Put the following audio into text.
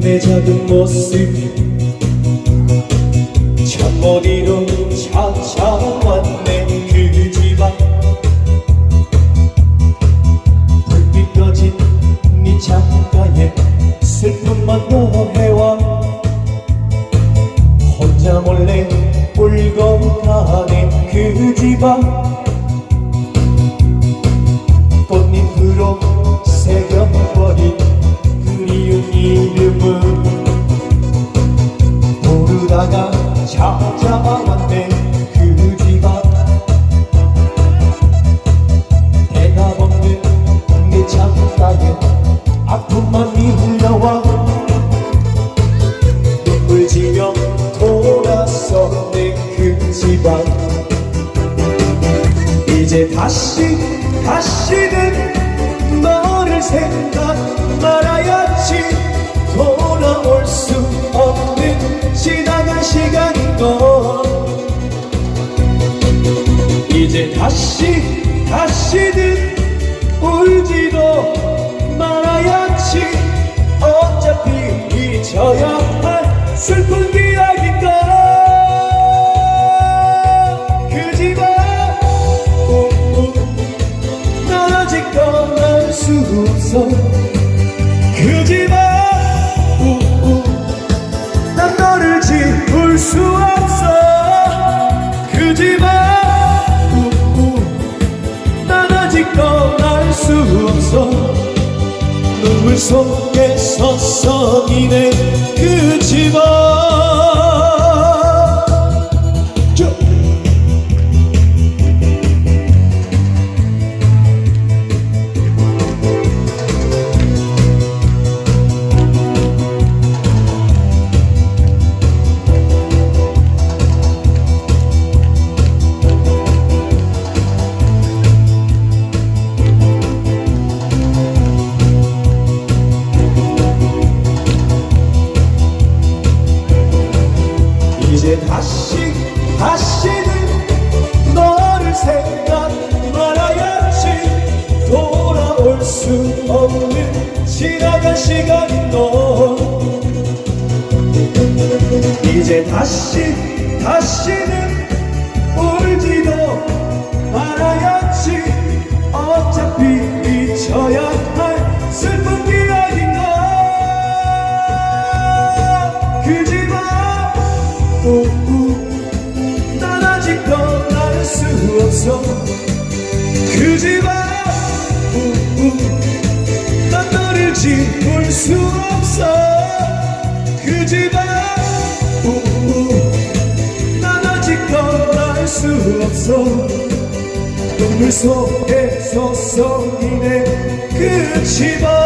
내 작은 모습. 잠머리로 찾아왔네 그 집안. 불빛 꺼진 네 창가에 슬픔만 더해와. 혼자 몰래 울고 가네 그 집안. 꽃잎으로 새겨 찾아왔네 그 집안 대답 없는 내 창가에 아픔만 밀려와 눈물 지며 돌아섰네 그 집안 이제 다시 다시는 너를 생각 말아야지 돌아올 수 시간이건 이제 다시 다시는 울지도 말아야지. 어차피 잊혀야 할 슬픈 기억인가 그 집안 우우 난 아직 떠날 수 없어. 그 집안 물 속에 서성이네 그 집안 이제 다시 다시는 너를 생각 말아야지. 돌아올 수 없는 지나간 시간인 너. 이제 다시 다시는 울지도 말아야지. 어차피 잊혀야 할 슬픈 난 아직 떠날 수 없어. 그 집안 우우 난 너를 지울 수 없어. 그 집안 우우 난 아직 떠날 수 없어. 눈물 속에 서성이네 그 집안